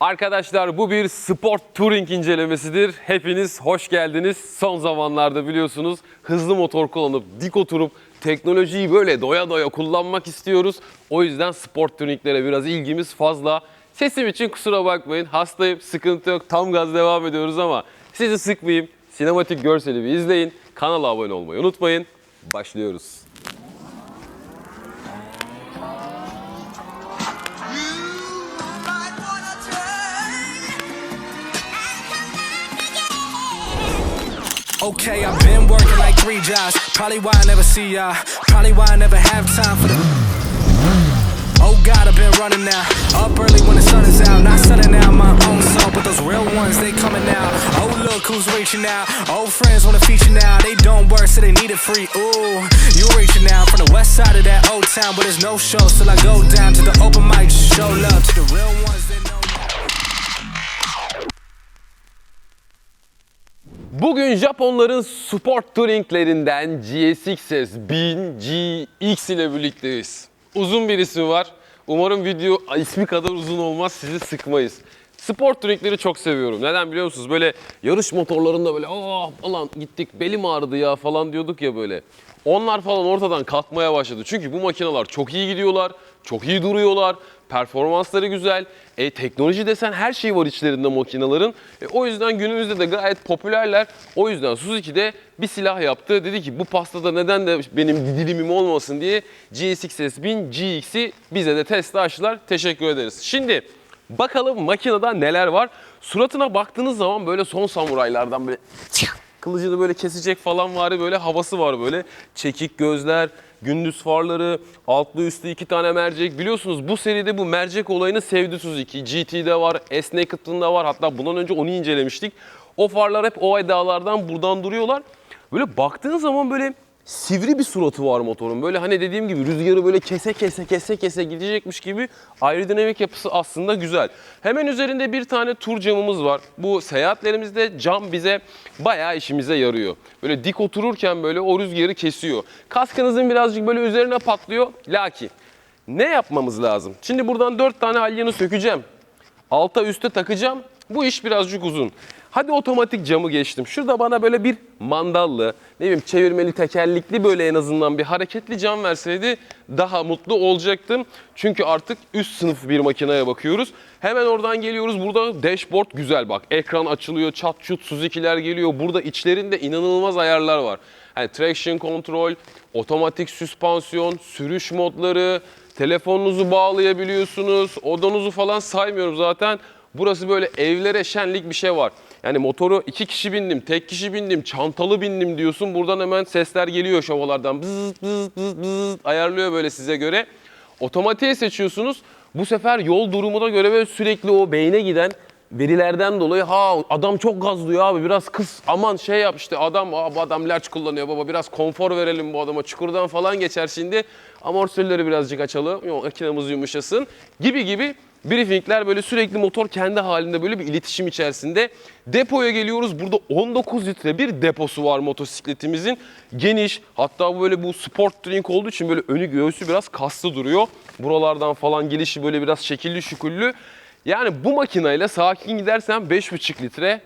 Arkadaşlar bu bir sport touring incelemesidir. Hepiniz hoş geldiniz. Son zamanlarda biliyorsunuz hızlı motor kullanıp dik oturup teknolojiyi böyle doya doya kullanmak istiyoruz. O yüzden sport touringlere biraz ilgimiz fazla. Sesim için kusura bakmayın. Hastayım, sıkıntı yok. Tam gaz devam ediyoruz ama sizi sıkmayayım. Sinematik görseli bir izleyin. Kanala abone olmayı unutmayın. Başlıyoruz. Okay, I've been working like three jobs. Probably why I never see ya. Probably why I never have time for the. Oh God, I've been running now. Up early when the sun is out. Not selling out my own soul, but those real ones, they coming out. Oh, look who's reaching out. Old friends wanna feature now. They don't work, so they need it free. Ooh, you reaching out from the west side of that old town, but there's no show. Till I go down to the open mic, show love to the real ones Bugün Japonların sport touringlerinden GSX-S 1000 GX ile birlikteyiz. Uzun bir ismi var. Umarım video ismi kadar uzun olmaz, sizi sıkmayız. Sport touringleri çok seviyorum. Neden biliyor musunuz? Böyle yarış motorlarında böyle aa falan gittik belim ağrıdı ya falan diyorduk ya böyle. Onlar falan ortadan kalkmaya başladı. Çünkü bu makineler çok iyi gidiyorlar, çok iyi duruyorlar, performansları güzel. E, teknoloji desen her şey var içlerinde makinelerin. E, o yüzden günümüzde de gayet popülerler. O yüzden Suzuki de bir silah yaptı. Dedi ki bu pastada neden de benim dilimim olmasın diye GSX-S 1000 GX'i bize de teste açtılar. Teşekkür ederiz. Şimdi bakalım makinede neler var. Suratına baktığınız zaman böyle son samuraylardan böyle kılıcını böyle kesecek falan var böyle havası var böyle. Çekik gözler, gündüz farları, altlı üstlü iki tane mercek. Biliyorsunuz bu seride bu mercek olayını sevdi Suzuki. GT'de var, S-Naked'ında var. Hatta bundan önce onu incelemiştik. O farlar hep o dağlardan buradan duruyorlar. Böyle baktığın zaman böyle sivri bir suratı var motorun. Böyle hani dediğim gibi rüzgarı böyle kese kese kese kese gidecekmiş gibi aerodinamik yapısı aslında güzel. Hemen üzerinde bir tane tur camımız var. Bu seyahatlerimizde cam bize bayağı işimize yarıyor. Böyle dik otururken böyle o rüzgarı kesiyor. Kaskınızın birazcık böyle üzerine patlıyor. Lakin ne yapmamız lazım? Şimdi buradan dört tane alyanı sökeceğim. Alta üste takacağım. Bu iş birazcık uzun. Hadi otomatik camı geçtim. Şurada bana böyle bir mandallı, ne bileyim çevirmeli tekerlikli böyle en azından bir hareketli cam verseydi daha mutlu olacaktım. Çünkü artık üst sınıf bir makineye bakıyoruz. Hemen oradan geliyoruz. Burada dashboard güzel bak. Ekran açılıyor, çat çut Suzuki'ler geliyor. Burada içlerinde inanılmaz ayarlar var. Yani traction control, otomatik süspansiyon, sürüş modları, telefonunuzu bağlayabiliyorsunuz. Odanızı falan saymıyorum zaten. Burası böyle evlere şenlik bir şey var. Yani motoru iki kişi bindim, tek kişi bindim, çantalı bindim diyorsun. Buradan hemen sesler geliyor şovalardan. Bız bız bız bız ayarlıyor böyle size göre. Otomatiğe seçiyorsunuz. Bu sefer yol durumuna göre böyle sürekli o beyne giden verilerden dolayı ha adam çok gazlıyor abi biraz kız aman şey yap işte adam Aa, bu adam lerç kullanıyor baba biraz konfor verelim bu adama çukurdan falan geçer şimdi amortisörleri birazcık açalım yo, makinamız yumuşasın gibi gibi briefingler böyle sürekli motor kendi halinde böyle bir iletişim içerisinde. Depoya geliyoruz. Burada 19 litre bir deposu var motosikletimizin. Geniş. Hatta böyle bu sport drink olduğu için böyle önü göğsü biraz kaslı duruyor. Buralardan falan gelişi böyle biraz şekilli şüküllü. Yani bu makineyle sakin gidersen 5,5 litre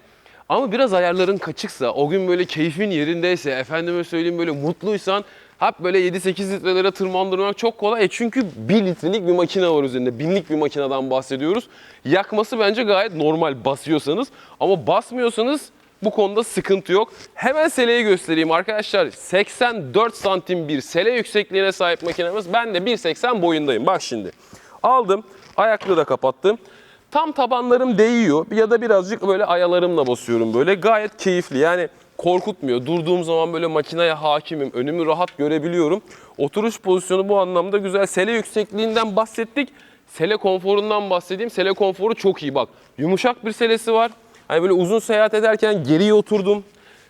ama biraz ayarların kaçıksa, o gün böyle keyfin yerindeyse, efendime söyleyeyim böyle mutluysan hep böyle 7-8 litrelere tırmandırmak çok kolay. E çünkü 1 litrelik bir makine var üzerinde. Binlik bir makineden bahsediyoruz. Yakması bence gayet normal basıyorsanız. Ama basmıyorsanız bu konuda sıkıntı yok. Hemen seleyi göstereyim arkadaşlar. 84 santim bir sele yüksekliğine sahip makinemiz. Ben de 1.80 boyundayım. Bak şimdi. Aldım. Ayaklığı da kapattım. Tam tabanlarım değiyor ya da birazcık böyle ayalarımla basıyorum böyle. Gayet keyifli yani korkutmuyor. Durduğum zaman böyle makineye hakimim. Önümü rahat görebiliyorum. Oturuş pozisyonu bu anlamda güzel. Sele yüksekliğinden bahsettik. Sele konforundan bahsedeyim. Sele konforu çok iyi bak. Yumuşak bir selesi var. Hani böyle uzun seyahat ederken geriye oturdum.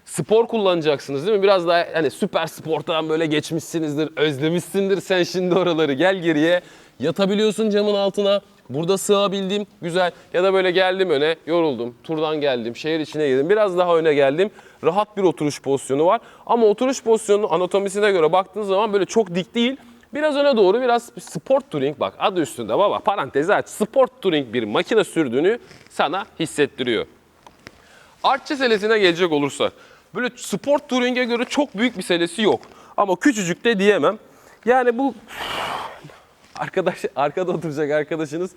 Spor kullanacaksınız değil mi? Biraz daha hani süper sporttan böyle geçmişsinizdir, özlemişsindir sen şimdi oraları. Gel geriye. Yatabiliyorsun camın altına. Burada sığabildim güzel ya da böyle geldim öne yoruldum turdan geldim şehir içine girdim biraz daha öne geldim rahat bir oturuş pozisyonu var ama oturuş pozisyonu anatomisine göre baktığınız zaman böyle çok dik değil Biraz öne doğru biraz sport touring bak adı üstünde baba parantezi aç. Sport touring bir makine sürdüğünü sana hissettiriyor. Artçı selesine gelecek olursak böyle sport touring'e göre çok büyük bir selesi yok. Ama küçücük de diyemem. Yani bu arkadaş arkada oturacak arkadaşınız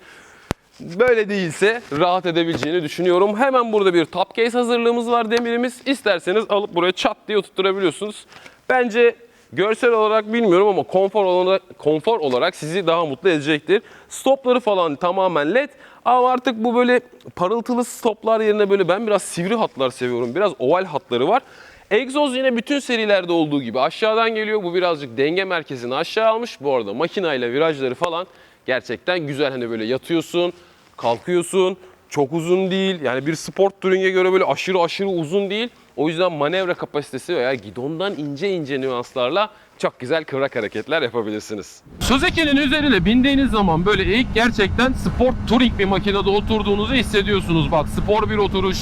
böyle değilse rahat edebileceğini düşünüyorum. Hemen burada bir top case hazırlığımız var demirimiz. İsterseniz alıp buraya çat diye oturtturabiliyorsunuz. Bence görsel olarak bilmiyorum ama konfor olarak, konfor olarak sizi daha mutlu edecektir. Stopları falan tamamen led ama artık bu böyle parıltılı stoplar yerine böyle ben biraz sivri hatlar seviyorum. Biraz oval hatları var. Egzoz yine bütün serilerde olduğu gibi aşağıdan geliyor. Bu birazcık denge merkezini aşağı almış. Bu arada makinayla virajları falan gerçekten güzel. Hani böyle yatıyorsun, kalkıyorsun. Çok uzun değil. Yani bir sport touring'e göre böyle aşırı aşırı uzun değil. O yüzden manevra kapasitesi veya gidondan ince ince nüanslarla çok güzel kıvrak hareketler yapabilirsiniz. Suzuki'nin üzerine bindiğiniz zaman böyle ilk gerçekten sport touring bir makinede oturduğunuzu hissediyorsunuz. Bak spor bir oturuş.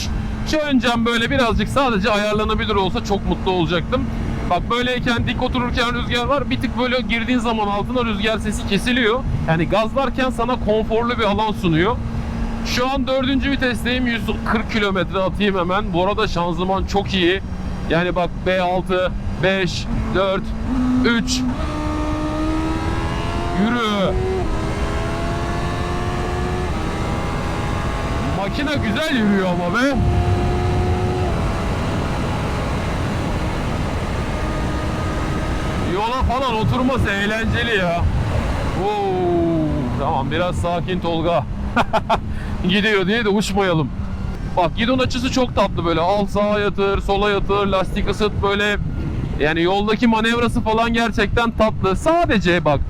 Şu öncem böyle birazcık sadece ayarlanabilir olsa çok mutlu olacaktım. Bak böyleyken dik otururken rüzgar var. Bir tık böyle girdiğin zaman altına rüzgar sesi kesiliyor. Yani gazlarken sana konforlu bir alan sunuyor. Şu an dördüncü vitesteyim 140 kilometre atayım hemen. Bu arada şanzıman çok iyi. Yani bak B6, 5, 4, 3. Yürü. Makine güzel yürüyor ama be. Yola falan oturması eğlenceli ya. Oo, tamam biraz sakin Tolga. Gidiyor diye de uçmayalım. Bak gidon açısı çok tatlı böyle. Al sağa yatır, sola yatır, lastik ısıt böyle. Yani yoldaki manevrası falan gerçekten tatlı. Sadece bak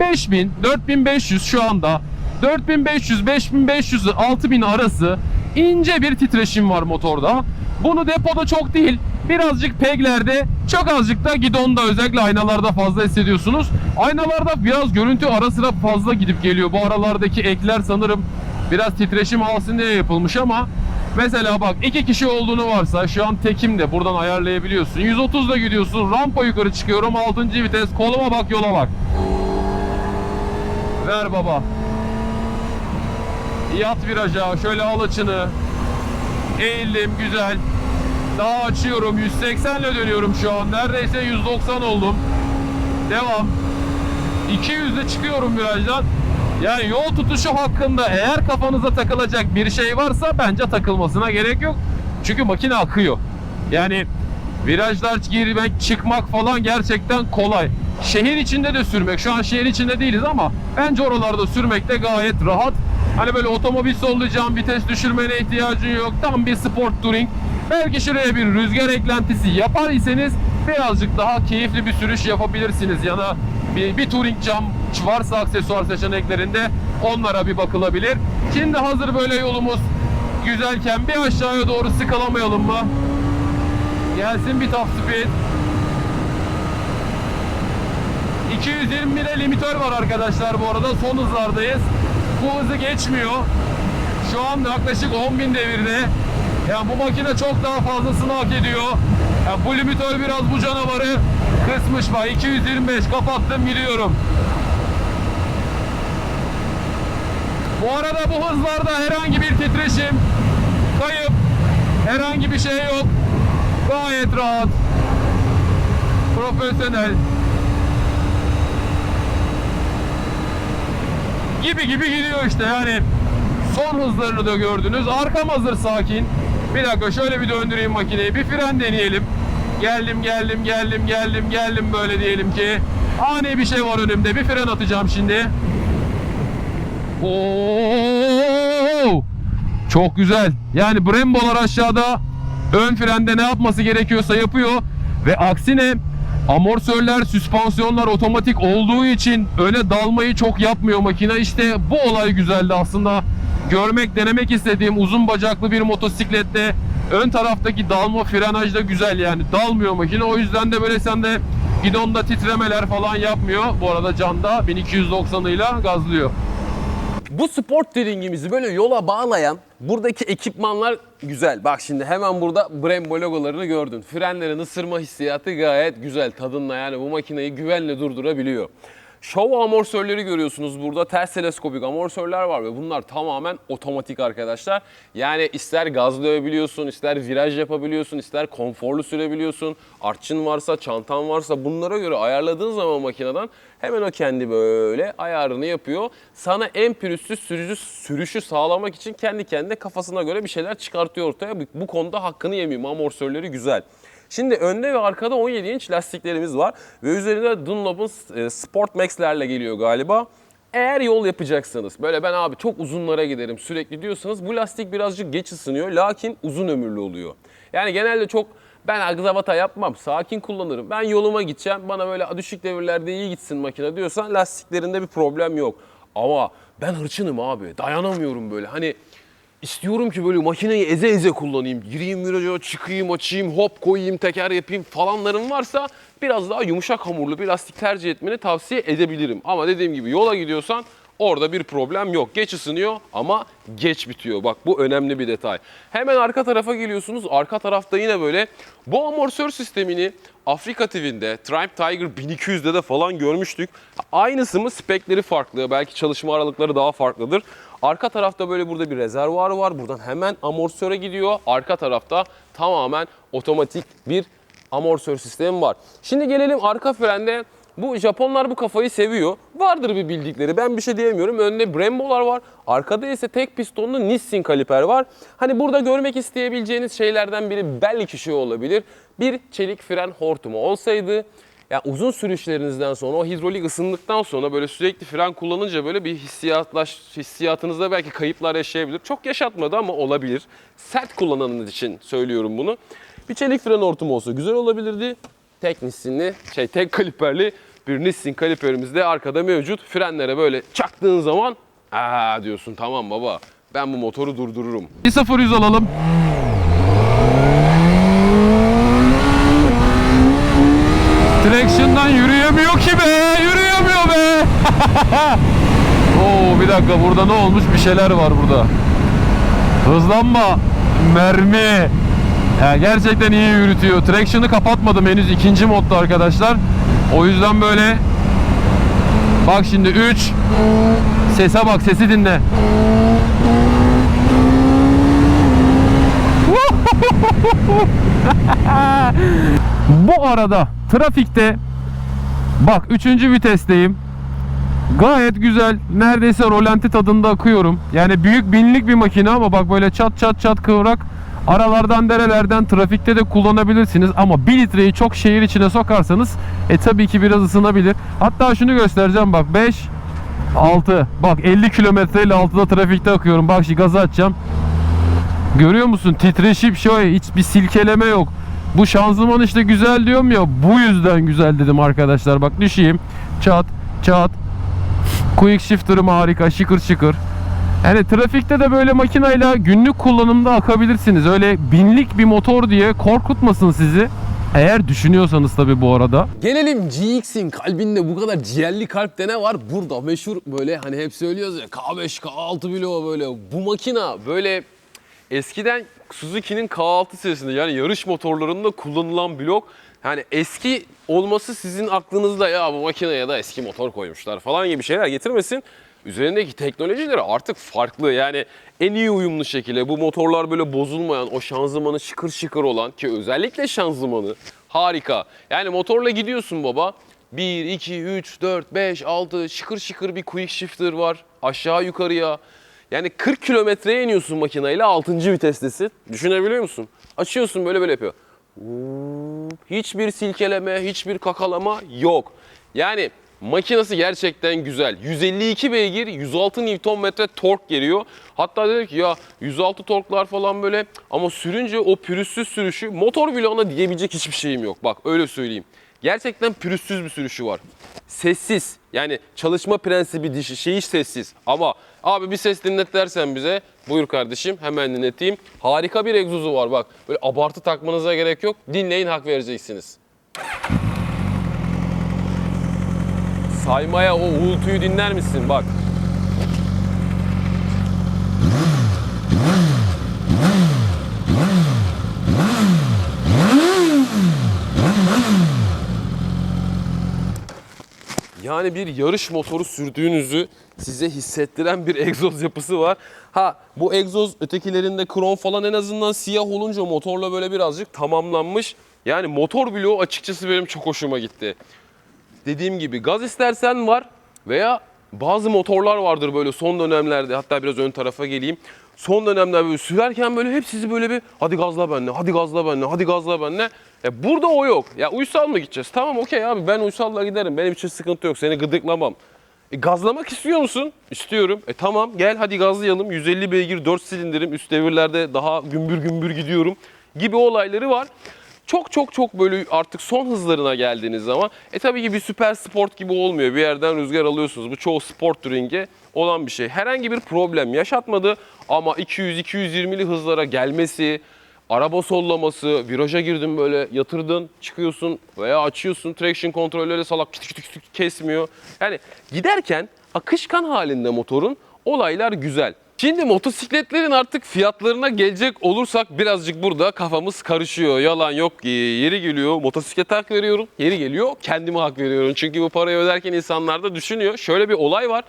5000, 4500 şu anda 4500, 5500, 6000 arası ince bir titreşim var motorda. Bunu depoda çok değil, birazcık peglerde, çok azıcık da gidonda özellikle aynalarda fazla hissediyorsunuz. Aynalarda biraz görüntü ara sıra fazla gidip geliyor. Bu aralardaki ekler sanırım biraz titreşim alsın diye yapılmış ama mesela bak iki kişi olduğunu varsa şu an tekim de buradan ayarlayabiliyorsun. 130'da gidiyorsun, rampa yukarı çıkıyorum 6. vites, koluma bak yola bak. Ver baba. Yat viraja, şöyle al açını. Eğildim, güzel. Daha açıyorum, 180 ile dönüyorum şu an. Neredeyse 190 oldum. Devam. 200'de çıkıyorum virajdan. Yani yol tutuşu hakkında eğer kafanıza takılacak bir şey varsa bence takılmasına gerek yok. Çünkü makine akıyor. Yani virajlar girmek, çıkmak falan gerçekten kolay. Şehir içinde de sürmek. Şu an şehir içinde değiliz ama bence oralarda sürmek de gayet rahat. Hani böyle otomobil sollayacağın vites düşürmene ihtiyacın yok. Tam bir sport touring. Belki şuraya bir rüzgar eklentisi yapar iseniz birazcık daha keyifli bir sürüş yapabilirsiniz. Ya da bir, bir touring cam varsa aksesuar seçeneklerinde onlara bir bakılabilir. Şimdi hazır böyle yolumuz güzelken bir aşağıya doğru sıkalamayalım mı? Gelsin bir top speed. 221'e limitör var arkadaşlar bu arada. Son hızlardayız. Bu hızı geçmiyor. Şu an yaklaşık 10.000 devirde. Yani bu makine çok daha fazlasını hak ediyor. Yani bu limitör biraz bu canavarı kısmış bak. 225 kapattım gidiyorum. Bu arada bu hızlarda herhangi bir titreşim, kayıp, herhangi bir şey yok. Gayet rahat. Profesyonel. Gibi gibi gidiyor işte yani. Son hızlarını da gördünüz. Arkam hazır sakin. Bir dakika şöyle bir döndüreyim makineyi. Bir fren deneyelim. Geldim geldim geldim geldim geldim böyle diyelim ki. Ani bir şey var önümde. Bir fren atacağım şimdi. Oo! Çok güzel. Yani Brembo'lar aşağıda ön frende ne yapması gerekiyorsa yapıyor ve aksine amortisörler, süspansiyonlar otomatik olduğu için öne dalmayı çok yapmıyor makine. İşte bu olay güzeldi aslında. Görmek, denemek istediğim uzun bacaklı bir motosiklette ön taraftaki dalma frenaj da güzel yani. Dalmıyor makine. O yüzden de böyle sende gidonda titremeler falan yapmıyor. Bu arada canda 1290 ile gazlıyor. Bu sport touringimizi böyle yola bağlayan buradaki ekipmanlar güzel. Bak şimdi hemen burada Brembo logolarını gördün. Frenlerin ısırma hissiyatı gayet güzel tadınla yani bu makineyi güvenle durdurabiliyor. Show amortisörleri görüyorsunuz burada. Ters teleskopik amortisörler var ve bunlar tamamen otomatik arkadaşlar. Yani ister gazlayabiliyorsun, ister viraj yapabiliyorsun, ister konforlu sürebiliyorsun. Artçın varsa, çantan varsa bunlara göre ayarladığın zaman makineden hemen o kendi böyle ayarını yapıyor. Sana en pürüzsüz sürücü, sürüşü sağlamak için kendi kendine kafasına göre bir şeyler çıkartıyor ortaya. Bu konuda hakkını yemeyeyim. Amortisörleri güzel. Şimdi önde ve arkada 17 inç lastiklerimiz var ve üzerinde Dunlop'un e, Sport Max'lerle geliyor galiba. Eğer yol yapacaksanız, böyle ben abi çok uzunlara giderim sürekli diyorsanız bu lastik birazcık geç ısınıyor lakin uzun ömürlü oluyor. Yani genelde çok ben agzavata yapmam, sakin kullanırım. Ben yoluma gideceğim, bana böyle düşük devirlerde iyi gitsin makine diyorsan lastiklerinde bir problem yok. Ama ben hırçınım abi, dayanamıyorum böyle. Hani İstiyorum ki böyle makineyi eze eze kullanayım. Gireyim viraja, çıkayım, açayım, hop koyayım, teker yapayım falanların varsa biraz daha yumuşak hamurlu bir lastik tercih etmeni tavsiye edebilirim. Ama dediğim gibi yola gidiyorsan orada bir problem yok. Geç ısınıyor ama geç bitiyor. Bak bu önemli bir detay. Hemen arka tarafa geliyorsunuz. Arka tarafta yine böyle bu amortisör sistemini Afrika TV'nde, Triumph Tiger 1200'de de falan görmüştük. Aynısı mı? Spekleri farklı. Belki çalışma aralıkları daha farklıdır. Arka tarafta böyle burada bir rezervuar var. Buradan hemen amortisöre gidiyor. Arka tarafta tamamen otomatik bir amortisör sistemi var. Şimdi gelelim arka frende. Bu Japonlar bu kafayı seviyor. Vardır bir bildikleri. Ben bir şey diyemiyorum. Önde Brembo'lar var. Arkada ise tek pistonlu Nissin kaliper var. Hani burada görmek isteyebileceğiniz şeylerden biri belki şu olabilir. Bir çelik fren hortumu olsaydı ya uzun sürüşlerinizden sonra o hidrolik ısındıktan sonra böyle sürekli fren kullanınca böyle bir hissiyatlaş hissiyatınızda belki kayıplar yaşayabilir. Çok yaşatmadı ama olabilir. Sert kullananınız için söylüyorum bunu. Bir çelik fren hortumu olsa güzel olabilirdi. Tek Nissin'li, şey tek kaliperli bir Nissin kaliperimiz de arkada mevcut. Frenlere böyle çaktığın zaman aa diyorsun tamam baba ben bu motoru durdururum. 1-0-100 alalım. Traction'dan yürüyemiyor ki be, yürüyemiyor be. Oo bir dakika burada ne olmuş? Bir şeyler var burada. Hızlanma, mermi. Ya gerçekten iyi yürütüyor. Traction'ı kapatmadım henüz ikinci modda arkadaşlar. O yüzden böyle Bak şimdi 3 Sese bak sesi dinle. Bu arada trafikte bak 3. vitesteyim. Gayet güzel. Neredeyse rolanti tadında akıyorum. Yani büyük binlik bir makine ama bak böyle çat çat çat kıvrak aralardan derelerden trafikte de kullanabilirsiniz ama 1 litreyi çok şehir içine sokarsanız e tabii ki biraz ısınabilir. Hatta şunu göstereceğim bak 5 6 bak 50 kilometre ile 6'da trafikte akıyorum. Bak şimdi gazı açacağım. Görüyor musun? Titreşim şöyle hiçbir silkeleme yok. Bu şanzıman işte güzel diyorum ya bu yüzden güzel dedim arkadaşlar. Bak düşeyim. Çat çat. Quick shifter'ım harika şıkır şıkır. Yani trafikte de böyle makinayla günlük kullanımda akabilirsiniz. Öyle binlik bir motor diye korkutmasın sizi. Eğer düşünüyorsanız tabii bu arada. Gelelim GX'in kalbinde bu kadar ciğerli kalpte ne var? Burada meşhur böyle hani hep söylüyoruz ya K5, K6 bloğu böyle. Bu makina böyle eskiden Suzuki'nin K6 serisinde yani yarış motorlarında kullanılan blok. Yani eski olması sizin aklınızda ya bu makineye da eski motor koymuşlar falan gibi şeyler getirmesin. Üzerindeki teknolojileri artık farklı yani en iyi uyumlu şekilde bu motorlar böyle bozulmayan o şanzımanı şıkır şıkır olan ki özellikle şanzımanı harika. Yani motorla gidiyorsun baba 1, 2, 3, 4, 5, 6 şıkır şıkır bir quick shifter var aşağı yukarıya. Yani 40 kilometreye iniyorsun makineyle 6. vitestesin. Düşünebiliyor musun? Açıyorsun böyle böyle yapıyor. Hiçbir silkeleme, hiçbir kakalama yok. Yani makinesi gerçekten güzel. 152 beygir, 106 Nm tork geliyor. Hatta dedim ki ya 106 torklar falan böyle ama sürünce o pürüzsüz sürüşü motor bloğuna diyebilecek hiçbir şeyim yok. Bak öyle söyleyeyim. Gerçekten pürüzsüz bir sürüşü var. Sessiz. Yani çalışma prensibi dişi şeyi sessiz. Ama abi bir ses dinlet dersen bize buyur kardeşim hemen dinleteyim. Harika bir egzozu var bak. Böyle abartı takmanıza gerek yok. Dinleyin hak vereceksiniz. Saymaya o uğultuyu dinler misin bak. Yani bir yarış motoru sürdüğünüzü size hissettiren bir egzoz yapısı var. Ha bu egzoz ötekilerinde krom falan en azından siyah olunca motorla böyle birazcık tamamlanmış. Yani motor bloğu açıkçası benim çok hoşuma gitti. Dediğim gibi gaz istersen var veya bazı motorlar vardır böyle son dönemlerde hatta biraz ön tarafa geleyim. Son dönemlerde böyle sürerken böyle hep sizi böyle bir hadi gazla benle, hadi gazla benle, hadi gazla benle. E burada o yok. Ya uysal mı gideceğiz? Tamam okey abi ben uysalla giderim. Benim için sıkıntı yok. Seni gıdıklamam. E, gazlamak istiyor musun? İstiyorum. E tamam gel hadi gazlayalım. 150 beygir 4 silindirim. Üst devirlerde daha gümbür gümbür gidiyorum gibi olayları var. Çok çok çok böyle artık son hızlarına geldiğiniz zaman e tabii ki bir süper sport gibi olmuyor. Bir yerden rüzgar alıyorsunuz. Bu çoğu sport touring'e olan bir şey. Herhangi bir problem yaşatmadı ama 200-220'li hızlara gelmesi, araba sollaması, viraja girdin böyle yatırdın, çıkıyorsun veya açıyorsun. Traction kontrolleri salak kütük kütük kesmiyor. Yani giderken akışkan halinde motorun olaylar güzel. Şimdi motosikletlerin artık fiyatlarına gelecek olursak birazcık burada kafamız karışıyor. Yalan yok. Ee, Yeri geliyor motosiklete hak veriyorum. Yeri geliyor kendime hak veriyorum. Çünkü bu parayı öderken insanlar da düşünüyor. Şöyle bir olay var.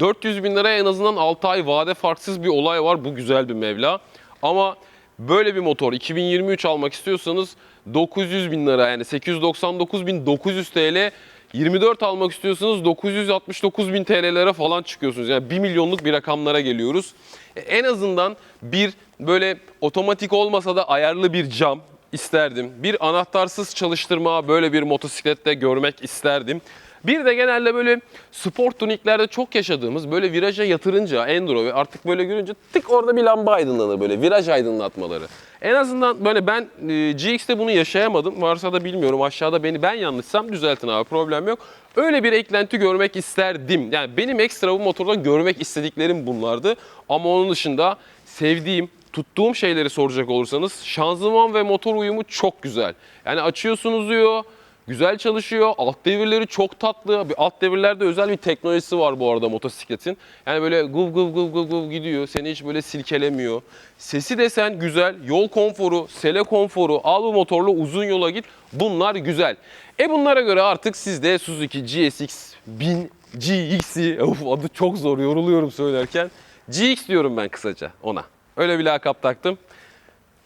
400 bin liraya en azından 6 ay vade farksız bir olay var. Bu güzel bir meblağ. Ama böyle bir motor 2023 almak istiyorsanız 900 bin lira yani 899 bin 900 TL 24 almak istiyorsanız 969 bin TL'lere falan çıkıyorsunuz. Yani 1 milyonluk bir rakamlara geliyoruz. E, En azından bir böyle otomatik olmasa da ayarlı bir cam isterdim. Bir anahtarsız çalıştırma böyle bir motosiklette görmek isterdim. Bir de genelde böyle sport tuniklerde çok yaşadığımız böyle viraja yatırınca enduro ve artık böyle görünce tık orada bir lamba aydınlanır böyle viraj aydınlatmaları. En azından böyle ben e, GX'te bunu yaşayamadım. Varsa da bilmiyorum aşağıda beni ben yanlışsam düzeltin abi problem yok. Öyle bir eklenti görmek isterdim. Yani benim ekstra bu motorda görmek istediklerim bunlardı. Ama onun dışında sevdiğim, tuttuğum şeyleri soracak olursanız şanzıman ve motor uyumu çok güzel. Yani açıyorsunuz diyor. Güzel çalışıyor. Alt devirleri çok tatlı. Bir alt devirlerde özel bir teknolojisi var bu arada motosikletin. Yani böyle guv guv guv guv guv gidiyor. Seni hiç böyle silkelemiyor. Sesi desen güzel. Yol konforu, sele konforu. Al bu motorla uzun yola git. Bunlar güzel. E bunlara göre artık siz de Suzuki GSX 1000 GX'i of adı çok zor yoruluyorum söylerken. GX diyorum ben kısaca ona. Öyle bir lakap taktım.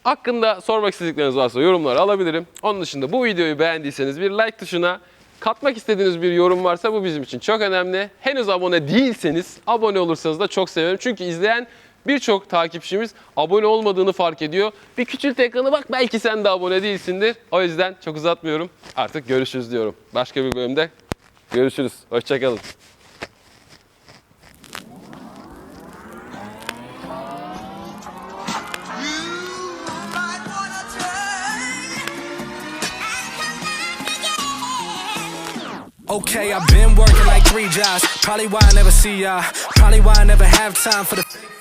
Hakkında sormak istedikleriniz varsa yorumlara alabilirim. Onun dışında bu videoyu beğendiyseniz bir like tuşuna katmak istediğiniz bir yorum varsa bu bizim için çok önemli. Henüz abone değilseniz abone olursanız da çok sevinirim. Çünkü izleyen birçok takipçimiz abone olmadığını fark ediyor. Bir küçült ekranı bak belki sen de abone değilsindir. O yüzden çok uzatmıyorum. Artık görüşürüz diyorum. Başka bir bölümde görüşürüz. Hoşçakalın. Okay, I've been working like three jobs. Probably why I never see ya. Probably why I never have time for the.